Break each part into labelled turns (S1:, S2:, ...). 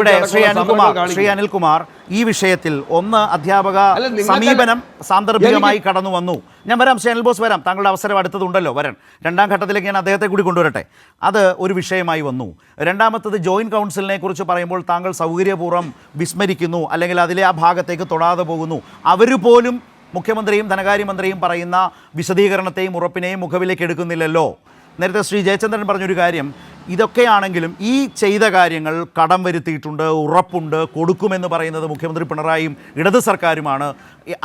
S1: ഇവിടെ ശ്രീ അനിൽകുമാർ ശ്രീ അനിൽകുമാർ ഈ വിഷയത്തിൽ ഒന്ന് അധ്യാപക സമീപനം സാന്ദർഭികമായി കടന്നു വന്നു. ഞാൻ വരാം ശ്രീ അനിൽ ബോസ് വരാം. താങ്കളുടെ അവസരം അടുത്തതുണ്ടല്ലോ വരാൻ. രണ്ടാം ഘട്ടത്തിലേക്ക് ഞാൻ അദ്ദേഹത്തെ കൂടി കൊണ്ടുവരട്ടെ. അത് ഒരു വിഷയമായി വന്നു. രണ്ടാമത്തത് ജോയിന്റ് കൗൺസിലിനെ കുറിച്ച് പറയുമ്പോൾ താങ്കൾ സൗകര്യപൂർവം വിസ്മരിക്കുന്നു അല്ലെങ്കിൽ അതിലെ ആ ഭാഗത്തേക്ക് തൊടാതെ പോകുന്നു. അവർ പോലും മുഖ്യമന്ത്രിയും ധനകാര്യമന്ത്രിയും പറയുന്ന വിശദീകരണത്തെയും ഉറപ്പിനെയും മുഖവിലേക്ക് എടുക്കുന്നില്ലല്ലോ. നേരത്തെ ശ്രീ ജയചന്ദ്രൻ പറഞ്ഞൊരു കാര്യം. ഇതൊക്കെയാണെങ്കിലും ഈ ചെയ്ത കാര്യങ്ങൾ കടം വരുത്തിയിട്ടുണ്ട് ഉറപ്പുണ്ട് കൊടുക്കുമെന്ന് പറയുന്നത് മുഖ്യമന്ത്രി പിണറായിയും ഇടത് സർക്കാരുമാണ്.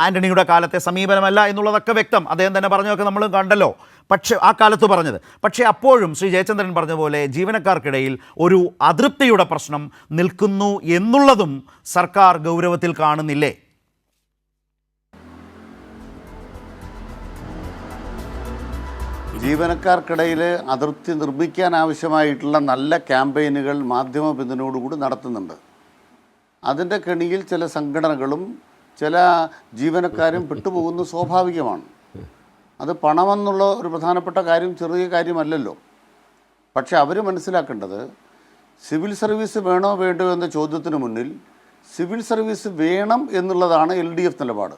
S1: ആന്റണിയുടെ കാലത്തെ സമീപനമല്ല എന്നുള്ളതൊക്കെ വ്യക്തം. അദ്ദേഹം തന്നെ പറഞ്ഞതൊക്കെ നമ്മൾ കണ്ടല്ലോ. പക്ഷേ ആ കാലത്ത് പറഞ്ഞത്. പക്ഷേ അപ്പോഴും ശ്രീ ജയചന്ദ്രൻ പറഞ്ഞ പോലെ ജീവനക്കാർക്കിടയിൽ ഒരു അതൃപ്തിയുടെ പ്രശ്നം നിൽക്കുന്നു എന്നുള്ളതും സർക്കാർ ഗൗരവത്തിൽ കാണുന്നില്ലേ?
S2: ജീവനക്കാർക്കിടയിൽ അതിർത്തി നിർമ്മിക്കാൻ ആവശ്യമായിട്ടുള്ള നല്ല ക്യാമ്പയിനുകൾ മാധ്യമ പിന്തുണയോടുകൂടി നടത്തുന്നുണ്ട്. അതിന്റെ കെണിയിൽ ചില സംഘടനകളും ചില ജീവനക്കാരും പെട്ടുപോകുന്നത് സ്വാഭാവികമാണ്. അത് പണമെന്നുള്ള ഒരു പ്രധാനപ്പെട്ട കാര്യം ചെറിയ കാര്യമല്ലല്ലോ. പക്ഷെ അവർ മനസ്സിലാക്കേണ്ടത് സിവിൽ സർവീസ് വേണോ വേണ്ടോ എന്ന ചോദ്യത്തിന് മുന്നിൽ സിവിൽ സർവീസ് വേണം എന്നുള്ളതാണ് എൽ ഡി എഫ് നിലപാട്.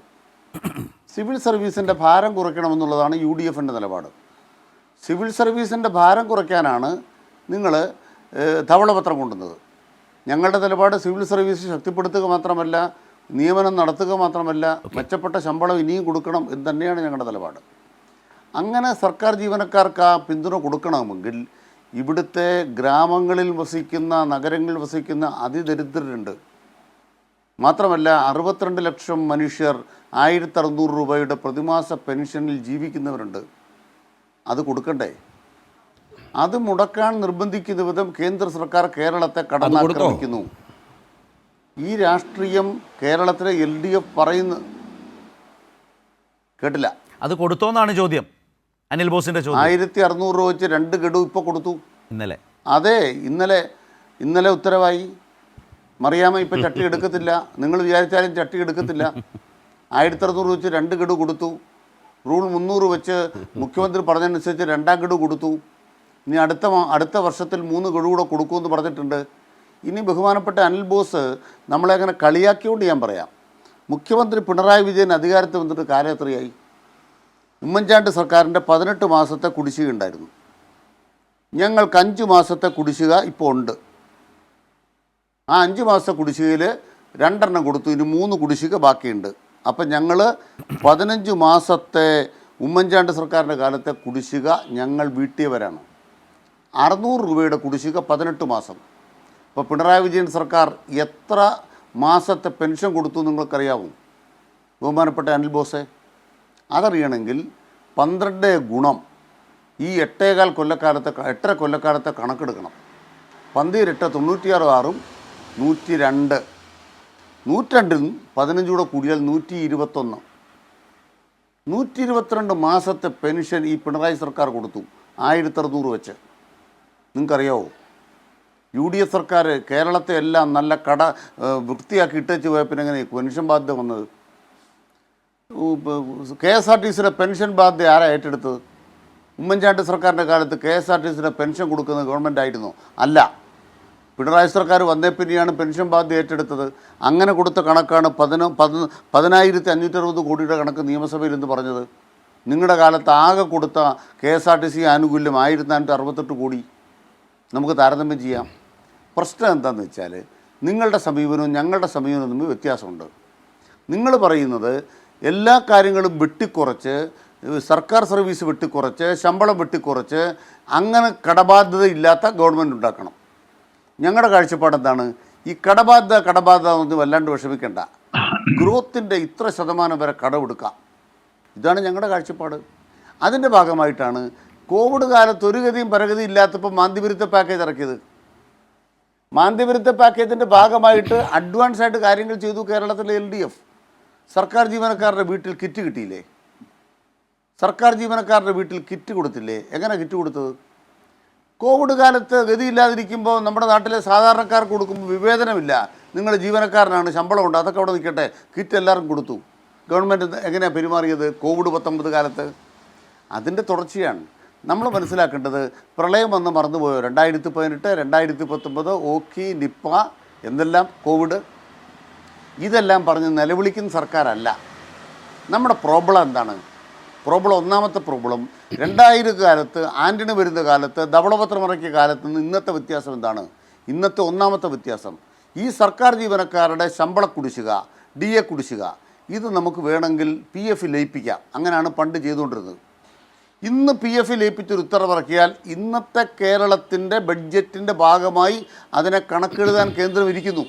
S2: സിവിൽ സർവീസിന്റെ ഭാരം കുറയ്ക്കണമെന്നുള്ളതാണ് യു ഡി എഫിന്റെ നിലപാട്. സിവിൽ സർവീസിന്റെ ഭാരം കുറയ്ക്കാനാണ് നിങ്ങൾ ധവളപത്രം കൊണ്ടുവന്നത്. ഞങ്ങളുടെ നിലപാട് സിവിൽ സർവീസ് ശക്തിപ്പെടുത്തുക മാത്രമല്ല നിയമനം നടത്തുക മാത്രമല്ല മെച്ചപ്പെട്ട ശമ്പളം ഇനിയും കൊടുക്കണം എന്ന് തന്നെയാണ് ഞങ്ങളുടെ നിലപാട്. അങ്ങനെ സർക്കാർ ജീവനക്കാർക്ക് ആ പിന്തുണ കൊടുക്കണമെങ്കിൽ ഇവിടുത്തെ ഗ്രാമങ്ങളിൽ വസിക്കുന്ന നഗരങ്ങളിൽ വസിക്കുന്ന അതിദരിദ്രരുണ്ട്. മാത്രമല്ല അറുപത്തിരണ്ട് ലക്ഷം മനുഷ്യർ ആയിരത്തി അറുന്നൂറ് രൂപയുടെ പ്രതിമാസ പെൻഷനിൽ ജീവിക്കുന്നവരുണ്ട്. അത് കൊടുക്കണ്ടേ? അത് മുടക്കാൻ നിർബന്ധിക്കുന്ന വിധം കേന്ദ്ര സർക്കാർ കേരളത്തെ കടന്നാക്രമിക്കുന്നു. ഈ രാഷ്ട്രീയം കേരളത്തിലെ എൽ ഡി എഫ് പറയുന്നു കേട്ടില്ല.
S1: അത് കൊടുത്തോന്നാണ് ചോദ്യം. അനിൽ ബോസിന്റെ ചോദ്യം.
S2: ആയിരത്തി അറുന്നൂറ് രൂപ വെച്ച് രണ്ട് ഗഡു ഇപ്പൊ കൊടുത്തു.
S1: ഇന്നലെ.
S2: അതെ ഇന്നലെ ഇന്നലെ ഉത്തരവായി. മറിയാമ ഇപ്പൊ ചട്ടി എടുക്കത്തില്ല. നിങ്ങൾ വിചാരിച്ചാലും ചട്ടി എടുക്കത്തില്ല. ആയിരത്തി അറുന്നൂറ് വെച്ച് രണ്ട് ഗഡു കൊടുത്തു. റൂൾ മുന്നൂറ് വെച്ച് മുഖ്യമന്ത്രി പറഞ്ഞതനുസരിച്ച് രണ്ടാം ഗഡു കൊടുത്തു. ഇനി അടുത്ത അടുത്ത വർഷത്തിൽ മൂന്ന് ഗഡു കൂടെ കൊടുക്കുമെന്ന് പറഞ്ഞിട്ടുണ്ട്. ഇനി ബഹുമാനപ്പെട്ട അനിൽ ബോസ് നമ്മളെ അങ്ങനെ കളിയാക്കിയോണ്ട് ഞാൻ പറയാം. മുഖ്യമന്ത്രി പിണറായി വിജയൻ അധികാരത്തിൽ വന്നിട്ട് കാലം എത്രയായി? ഉമ്മൻചാണ്ടി സർക്കാരിന്റെ പതിനെട്ട് മാസത്തെ കുടിശ്ശിക ഉണ്ടായിരുന്നു. ഞങ്ങൾക്ക് അഞ്ച് മാസത്തെ കുടിശ്ശിക ഇപ്പോൾ ഉണ്ട്. ആ അഞ്ച് മാസത്തെ കുടിശ്ശികയിൽ രണ്ടെണ്ണം കൊടുത്തു. ഇനി മൂന്ന് കുടിശ്ശിക ബാക്കിയുണ്ട്. അപ്പം ഞങ്ങൾ പതിനഞ്ച് മാസത്തെ ഉമ്മൻചാണ്ടി സർക്കാരിന്റെ കാലത്തെ കുടിശ്ശിക ഞങ്ങൾ വീട്ടിയവരാണ്. അറുന്നൂറ് രൂപയുടെ കുടിശ്ശിക പതിനെട്ട് മാസം. ഇപ്പോൾ പിണറായി വിജയൻ സർക്കാർ എത്ര മാസത്തെ പെൻഷൻ കൊടുത്തു നിങ്ങൾക്കറിയാവും? ബഹുമാനപ്പെട്ട അനിൽ ബോസെ അതറിയണമെങ്കിൽ പന്ത്രണ്ട് ഗുണം ഈ എട്ടേകാൽ കൊല്ലക്കാലത്തെ എട്ടര കൊല്ലക്കാലത്തെ കണക്കെടുക്കണം. പന്തിരട്ട് തൊണ്ണൂറ്റിയാറ് ആറും നൂറ്റി രണ്ട് നൂറ്റിരണ്ടിൽ പതിനഞ്ച് കൂടെ കൂടിയാൽ നൂറ്റി ഇരുപത്തൊന്ന് നൂറ്റി ഇരുപത്തിരണ്ട് മാസത്തെ പെൻഷൻ ഈ പിണറായി സർക്കാർ കൊടുത്തു ആയിരത്തി അറുന്നൂറ് വെച്ച്. നിങ്ങൾക്കറിയാവോ? യു ഡി എഫ് സർക്കാർ കേരളത്തെ എല്ലാം നല്ല കട വൃത്തിയാക്കി ഇട്ടേച്ച് പോയ പിന്നെ എങ്ങനെ പെൻഷൻ ബാധ്യത വന്നത്? കെ എസ് ആർ ടി സിയുടെ പെൻഷൻ ബാധ്യത ആരാ ഏറ്റെടുത്തത്? ഉമ്മൻചാണ്ടി സർക്കാരിന്റെ കാലത്ത് കെ എസ് ആർ ടി സിയുടെ പെൻഷൻ കൊടുക്കുന്നത് ഗവൺമെന്റ് ആയിരുന്നോ അല്ല. പിണറായി സർക്കാർ വന്നേ പിന്നെയാണ് പെൻഷൻ ബാധ്യത ഏറ്റെടുത്തത്. അങ്ങനെ കൊടുത്ത കണക്കാണ് പതിന പതിന പതിനായിരത്തി അഞ്ഞൂറ്റി അറുപത് കോടിയുടെ കണക്ക് നിയമസഭയിൽ എന്ന് പറഞ്ഞത്. നിങ്ങളുടെ കാലത്ത് ആകെ കൊടുത്ത K S R T C ആനുകൂല്യം ആയിരത്തി നാനൂറ്റി അറുപത്തെട്ട് കോടി. നമുക്ക് താരതമ്യം ചെയ്യാം. പ്രശ്നം എന്താണെന്ന് വെച്ചാൽ നിങ്ങളുടെ സമീപനവും ഞങ്ങളുടെ സമീപനവും തമ്മിൽ വ്യത്യാസമുണ്ട്. നിങ്ങൾ പറയുന്നത് എല്ലാ കാര്യങ്ങളും വെട്ടിക്കുറച്ച് സർക്കാർ സർവീസ് വെട്ടിക്കുറച്ച് ശമ്പളം വെട്ടിക്കുറച്ച് അങ്ങനെ കടബാധ്യത ഇല്ലാത്ത ഗവൺമെന്റ് ഉണ്ടാക്കണം. ഞങ്ങളുടെ കാഴ്ചപ്പാട് എന്താണ്? ഈ കടബാധ്യത കടബാധ്യത എന്ന് വല്ലാണ്ട് വിഷമിക്കേണ്ട. ഗ്രോത്തിന്റെ ഇത്ര ശതമാനം വരെ കടമെടുക്കാം ഇതാണ് ഞങ്ങളുടെ കാഴ്ചപ്പാട്. അതിന്റെ ഭാഗമായിട്ടാണ് കോവിഡ് കാലത്ത് ഒരു ഗതിയും പരഗതി ഇല്ലാത്തപ്പോൾ മാന്ദ്യവിരുദ്ധ പാക്കേജ് ഇറക്കിയത്. മാന്ദ്യവിരുദ്ധ പാക്കേജിന്റെ ഭാഗമായിട്ട് അഡ്വാൻസ് ആയിട്ട് കാര്യങ്ങൾ ചെയ്തു കേരളത്തിലെ എൽ ഡി എഫ്. സർക്കാർ ജീവനക്കാരുടെ വീട്ടിൽ കിറ്റ് കിട്ടിയില്ലേ? സർക്കാർ ജീവനക്കാരുടെ വീട്ടിൽ കിറ്റ് കൊടുത്തില്ലേ? എങ്ങനെ കിറ്റ് കൊടുത്തത്? കോവിഡ് കാലത്ത് ഗതിയില്ലാതിരിക്കുമ്പോൾ നമ്മുടെ നാട്ടിലെ സാധാരണക്കാർക്ക് കൊടുക്കുമ്പോൾ വിവേചനമില്ല. നിങ്ങൾ ജീവനക്കാരനാണ് ശമ്പളമുണ്ട് അതൊക്കെ അവിടെ നിൽക്കട്ടെ. കിറ്റ് എല്ലാവർക്കും കൊടുത്തു. ഗവൺമെന്റ് എങ്ങനെയാണ് പെരുമാറിയത് കോവിഡ് പത്തൊമ്പത് കാലത്ത്? അതിന്റെ തുടർച്ചയാണ്. നമ്മൾ മനസ്സിലാക്കേണ്ടത് പ്രളയം വന്ന് മറന്നുപോയോ? രണ്ടായിരത്തി പതിനെട്ട് രണ്ടായിരത്തി പത്തൊമ്പത് ഓക്കി നിപ്പ എന്തെല്ലാം കോവിഡ്? ഇതെല്ലാം പറഞ്ഞ് നിലവിളിക്കുന്ന സർക്കാരല്ല. നമ്മുടെ പ്രോബ്ലം എന്താണ്? പ്രോബ്ലം ഒന്നാമത്തെ പ്രോബ്ലം രണ്ടായിരം കാലത്ത് ആന്റണി വരുന്ന കാലത്ത് ധവളപത്രമിറക്കിയ കാലത്ത് നിന്ന് ഇന്നത്തെ വ്യത്യാസം എന്താണ്? ഇന്നത്തെ ഒന്നാമത്തെ വ്യത്യാസം. ഈ സർക്കാർ ജീവനക്കാരുടെ ശമ്പള കുടിശ്ശിക ഡി എ കുടിശ്ശിക ഇത് നമുക്ക് വേണമെങ്കിൽ പി എഫ് ലയിപ്പിക്കാം. അങ്ങനെയാണ് പണ്ട് ചെയ്തുകൊണ്ടിരുന്നത്. ഇന്ന് പി എഫ് ലയിപ്പിച്ചൊരു ഉത്തരവിറക്കിയാൽ ഇന്നത്തെ കേരളത്തിന്റെ ബഡ്ജറ്റിന്റെ ഭാഗമായി അതിനെ കണക്കെഴുതാൻ കേന്ദ്രം ഇരിക്കുന്നു.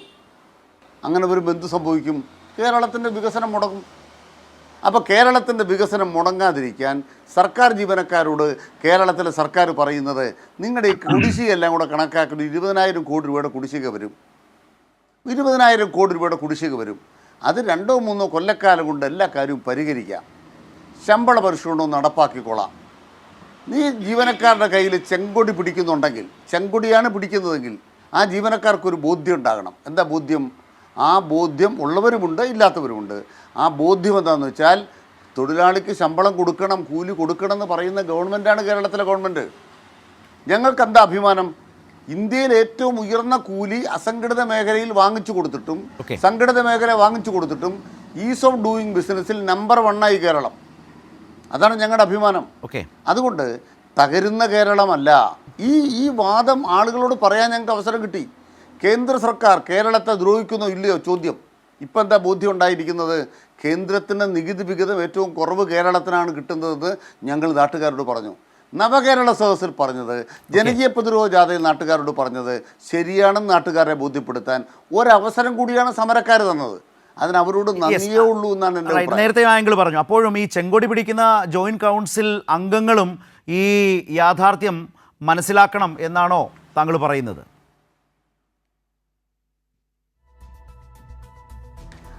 S2: അങ്ങനെ വരുമ്പോൾ എന്ത് സംഭവിക്കും? കേരളത്തിന്റെ വികസനം മുടങ്ങും. അപ്പോൾ കേരളത്തിന്റെ വികസനം മുടങ്ങാതിരിക്കാൻ സർക്കാർ ജീവനക്കാരോട് കേരളത്തിലെ സർക്കാർ പറയുന്നത് നിങ്ങളുടെ ഈ കുടിശ്ശിക എല്ലാം കൂടെ കണക്കാക്കി ഇരുപതിനായിരം കോടി രൂപയുടെ കുടിശ്ശിക വരും. ഇരുപതിനായിരം കോടി രൂപയുടെ കുടിശ്ശിക വരും. അത് രണ്ടോ മൂന്നോ കൊല്ലക്കാലം കൊണ്ട് എല്ലാ കാര്യവും പരിഹരിക്കാം. ശമ്പള പരിഷ്കരണവും നടപ്പാക്കിക്കൊള്ളാം നീ ജീവനക്കാരുടെ കയ്യിൽ ചെങ്കൊടി പിടിക്കുന്നുണ്ടെങ്കിൽ ചെങ്കൊടിയാണ് പിടിക്കുന്നതെങ്കിൽ ആ ജീവനക്കാർക്കൊരു ബോധ്യം ഉണ്ടാകണം. എന്താ ബോധ്യം? ആ ബോധ്യം ഉള്ളവരുമുണ്ട് ഇല്ലാത്തവരുമുണ്ട്. ആ ബോധ്യം എന്താണെന്ന് വെച്ചാൽ തൊഴിലാളിക്ക് ശമ്പളം കൊടുക്കണം കൂലി കൊടുക്കണം എന്ന് പറയുന്ന ഗവൺമെന്റാണ് കേരളത്തിലെ ഗവൺമെന്റ് ഞങ്ങൾക്ക് എന്താ അഭിമാനം? ഇന്ത്യയിൽ ഏറ്റവും ഉയർന്ന കൂലി അസംഘടിത മേഖലയിൽ വാങ്ങിച്ചു കൊടുത്തിട്ടും. സംഘടിത മേഖല വാങ്ങിച്ചു കൊടുത്തിട്ടും ഈസ് ഓഫ് ഡൂയിങ് ബിസിനസ്സിൽ നമ്പർ വണ്ണായി കേരളം. അതാണ് ഞങ്ങളുടെ അഭിമാനം.
S1: ഓക്കെ.
S2: അതുകൊണ്ട് തകരുന്ന കേരളമല്ല. ഈ ഈ വാദം ആളുകളോട് പറയാൻ ഞങ്ങൾക്ക് അവസരം കിട്ടി. കേന്ദ്ര സർക്കാർ കേരളത്തെ ദ്രോഹിക്കുന്നോ ഇല്ലയോ ചോദ്യം. ഇപ്പം എന്താ ബോധ്യം ഉണ്ടായിരിക്കുന്നത്? കേന്ദ്രത്തിന്റെ നികുതി വിഹിതം ഏറ്റവും കുറവ് കേരളത്തിനാണ് കിട്ടുന്നതെന്ന് ഞങ്ങൾ നാട്ടുകാരോട് പറഞ്ഞു. നവകേരള സദസ്സിൽ പറഞ്ഞത് ജനകീയ പ്രതിരോധ ജാഥയിൽ നാട്ടുകാരോട് പറഞ്ഞത് ശരിയാണെന്ന് നാട്ടുകാരെ ബോധ്യപ്പെടുത്താൻ ഒരവസരം കൂടിയാണ് സമരക്കാർ തന്നത്. അതിനവരോട് നന്ദിയേ ഉള്ളൂ എന്നാണ് എന്റെ
S1: നേരത്തെ ആംഗിൾ പറഞ്ഞു അപ്പോഴും ഈ ചെങ്കൊടി പിടിക്കുന്ന ജോയിന്റ് കൗൺസിൽ അംഗങ്ങളും ഈ യാഥാർത്ഥ്യം മനസ്സിലാക്കണം എന്നാണോ താങ്കൾ പറയുന്നത്?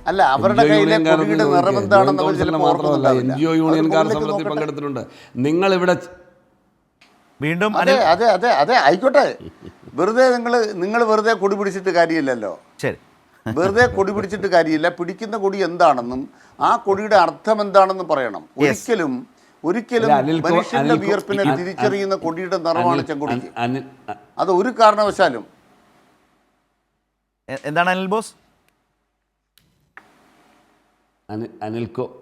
S2: അല്ല അവരുടെ കയ്യിലെ
S3: യൂണിയൻകാർ
S2: നിറം അവർ ചിലപ്പോൾ
S3: മാത്രമല്ല എൻ ജി ഒ യൂണിയൻകാർ സമരത്തിൽ പങ്കെടുത്തിട്ടുണ്ട്. നിങ്ങൾ ഇവിടെ
S1: വീണ്ടും
S2: അതെ അതെ അതെ അതെ ആയിക്കോട്ടെ. വെറുതെ നിങ്ങൾ നിങ്ങൾ വെറുതെ കൊടി പിടിച്ചിട്ട് കാര്യമില്ലല്ലോ.
S1: ശരി.
S2: വെറുതെ കൊടി പിടിച്ചിട്ട് കാര്യമില്ല. പിടിക്കുന്ന കൊടി എന്താണെന്നും ആ കൊടിയുടെ അർത്ഥം എന്താണെന്നും പറയണം. ഒരിക്കലും ഒരിക്കലും മനുഷ്യന്റെ വിയർപ്പിനെ തിരിച്ചറിയുന്ന കൊടിയുടെ നിറമാണ്
S3: ചെങ്കൊടി
S2: അത് ഒരു കാരണവശാലും.
S1: എന്താണ് അനിൽ ബോസ്?
S3: അനി- അനിൽക്കോ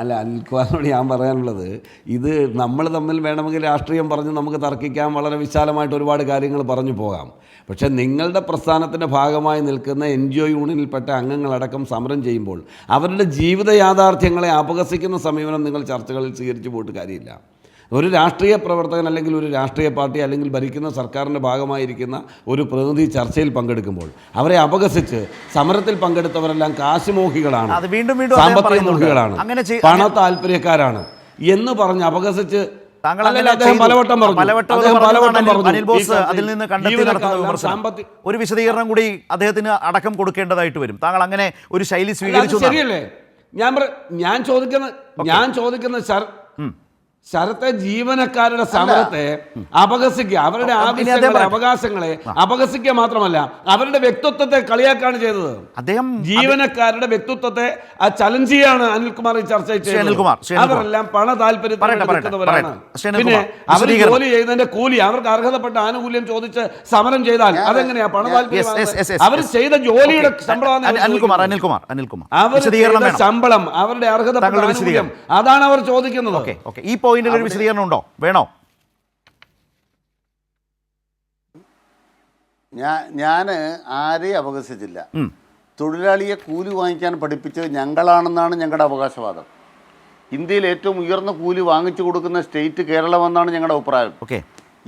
S3: അല്ല അനിൽകുമാറിനോട് ഞാൻ പറയാനുള്ളത് ഇത് നമ്മൾ തമ്മിൽ വേണമെങ്കിൽ രാഷ്ട്രീയം പറഞ്ഞ് നമുക്ക് തർക്കിക്കാൻ വളരെ വിശാലമായിട്ട് ഒരുപാട് കാര്യങ്ങൾ പറഞ്ഞു പോകാം. പക്ഷേ നിങ്ങളുടെ പ്രസ്ഥാനത്തിന്റെ ഭാഗമായി നിൽക്കുന്ന എൻ ജി ഒ യൂണിയനിൽപ്പെട്ട അംഗങ്ങളടക്കം സമരം ചെയ്യുമ്പോൾ അവരുടെ ജീവിത യാഥാർത്ഥ്യങ്ങളെ അപഹസിക്കുന്ന സമീപനം നിങ്ങൾ ചർച്ചകളിൽ സ്വീകരിച്ചു പോയിട്ട് കാര്യമില്ല. ഒരു രാഷ്ട്രീയ പ്രവർത്തകൻ അല്ലെങ്കിൽ ഒരു രാഷ്ട്രീയ പാർട്ടി അല്ലെങ്കിൽ ഭരിക്കുന്ന സർക്കാരിന്റെ ഭാഗമായിരിക്കുന്ന ഒരു പ്രതിനിധി ചർച്ചയിൽ പങ്കെടുക്കുമ്പോൾ അവരെ അപകസിച്ച് സമരത്തിൽ പങ്കെടുത്തവരെല്ലാം കാശുമോഹികളാണ് സാമ്പത്തിക. മോഹികളാണ്. പണ താല്പര്യക്കാരാണ് എന്ന് പറഞ്ഞ് അപകസിച്ച്
S1: ഒരു വിശദീകരണം കൂടി അദ്ദേഹത്തിന് അടക്കം കൊടുക്കേണ്ടതായിട്ട് വരും. താങ്കൾ അങ്ങനെ ഒരു ശൈലി സ്വീകരിച്ചു.
S3: ശരിയല്ലേ? ഞാൻ ഞാൻ ചോദിക്കുന്ന ഞാൻ ചോദിക്കുന്ന ശര ശരത്തെ ജീവനക്കാരുടെ സമരത്തെ അപകസിക്കുക അവരുടെ ആവശ്യങ്ങളെ അവകാശങ്ങളെ അപകസിക്കുക മാത്രമല്ല അവരുടെ വ്യക്തിത്വത്തെ കളിയാക്കാണ് ചെയ്തത്.
S1: അദ്ദേഹം
S3: ജീവനക്കാരുടെ വ്യക്തിത്വത്തെ ചലഞ്ച് ചെയ്യാണ് അനിൽകുമാർ ഈ ചർച്ച
S1: ചെയ്തത്.
S3: അവരെല്ലാം പണ.
S1: ശ്രീ
S3: പിന്നെ അവർ ജോലി ചെയ്യുന്നതിന്റെ കൂലി അവർക്ക് അർഹതപ്പെട്ട ആനുകൂല്യം ചോദിച്ച് സമരം ചെയ്താൽ അതെങ്ങനെയാ? പണ
S1: yes,
S3: അവർ ചെയ്ത ജോലിയുടെ
S1: ശമ്പളം
S3: അവരുടെ
S1: അനിൽകുമാർ അനിൽകുമാർ
S3: അവർ ശമ്പളം അവരുടെ അർഹതപ്പെട്ട ആനുകൂല്യം അതാണ് അവർ ചോദിക്കുന്നത്.
S1: ഈ പോയിന്റിൽ ഒരു വിശദീകരണം ഉണ്ടോ വേണോ?
S2: ഞാൻ ഞാൻ ആരെയും അപകസിച്ചില്ല തൊഴിലാളിയെ കൂലി വാങ്ങിക്കാൻ പഠിപ്പിച്ചത് ഞങ്ങളാണെന്നാണ് ഞങ്ങളുടെ അവകാശവാദം. ഇന്ത്യയിൽ ഏറ്റവും ഉയർന്ന കൂലി വാങ്ങിച്ചു കൊടുക്കുന്ന സ്റ്റേറ്റ് കേരളമെന്നാണ് ഞങ്ങളുടെ അഭിപ്രായം.
S1: ഓക്കെ.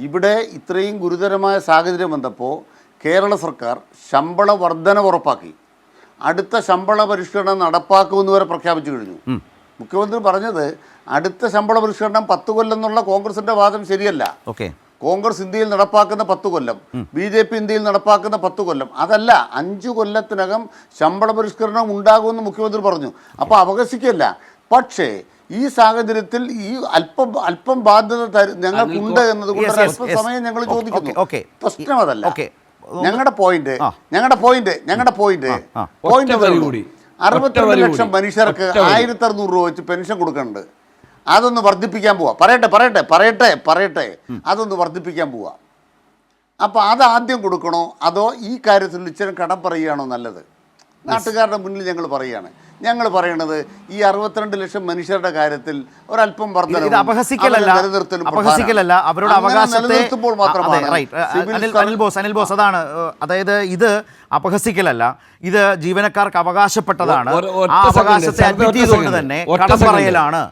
S2: ഇവിടെ ഇത്രയും ഗുരുതരമായ സാഹചര്യം വന്നപ്പോൾ കേരള സർക്കാർ ശമ്പള വർധന ഉറപ്പാക്കി. അടുത്ത ശമ്പള പരിഷ്കരണം നടപ്പാക്കുമെന്ന് വരെ പ്രഖ്യാപിച്ചു കഴിഞ്ഞു. മുഖ്യമന്ത്രി പറഞ്ഞത് അടുത്ത ശമ്പള പരിഷ്കരണം പത്ത് കൊല്ലം എന്നുള്ള കോൺഗ്രസിന്റെ വാദം ശരിയല്ല.
S1: ഓക്കെ.
S2: കോൺഗ്രസ് ഇന്ത്യയിൽ നടപ്പാക്കുന്ന പത്ത് കൊല്ലം ബി ജെ പി ഇന്ത്യയിൽ നടപ്പാക്കുന്ന പത്ത് കൊല്ലം അതല്ല അഞ്ചു കൊല്ലത്തിനകം ശമ്പള പരിഷ്കരണം ഉണ്ടാകുമെന്ന് മുഖ്യമന്ത്രി പറഞ്ഞു. അപ്പോൾ അവകാശിക്കല്ല പക്ഷേ ഈ സാഹചര്യത്തിൽ ഈ അല്പം അല്പം ബാധ്യത ഞങ്ങൾക്കുണ്ട് എന്നതുകൊണ്ട് അല്പം സമയം ഞങ്ങൾ ചോദിക്കുന്നു. പ്രശ്നം അതല്ല ഞങ്ങളുടെ പോയിന്റ് ഞങ്ങളുടെ പോയിന്റ് ഞങ്ങളുടെ പോയിന്റ് പോയിന്റ്
S3: കൂടി.
S2: അറുപത്തിരണ്ട് ലക്ഷം മനുഷ്യർക്ക്. ആയിരത്തി അറുന്നൂറ് രൂപ വെച്ച് പെൻഷൻ കൊടുക്കുന്നുണ്ട് അതൊന്ന് വർദ്ധിപ്പിക്കാൻ പോവാ. പറയട്ടെ പറയട്ടെ പറയട്ടെ പറയട്ടെ. അതൊന്ന് വർദ്ധിപ്പിക്കാൻ പോവാ. അപ്പോൾ അത് ആദ്യം കൊടുക്കണോ? അതോ ഈ കാര്യത്തിൽ ഇച്ചിരി കടം പറയുകയാണോ നല്ലത്? നാട്ടുകാരുടെ മുന്നിൽ ഞങ്ങൾ പറയുകയാണ്. ഞങ്ങൾ പറയണത് ഈ അറുപത്തിരണ്ട് ലക്ഷം മനുഷ്യരുടെ കാര്യത്തിൽ ഒരല്പം വർധനവും
S1: ഇത് അപഹസിക്കലല്ല അപഹസിക്കലല്ല അവരുടെ അവകാശത്തെ
S2: നിലനിർത്തുമ്പോൾ മാത്രമാണ്.
S1: അനിൽ ബോസ് അനിൽ ബോസ് അതാണ് അതായത് ഇത് അപഹസിക്കലല്ല ഇത് ജീവനക്കാർക്ക് അവകാശപ്പെട്ടതാണ്. ആ അവകാശത്തെ അഡ്മിറ്റ് ചെയ്തുകൊണ്ട് തന്നെ കടം പറയലാണ്.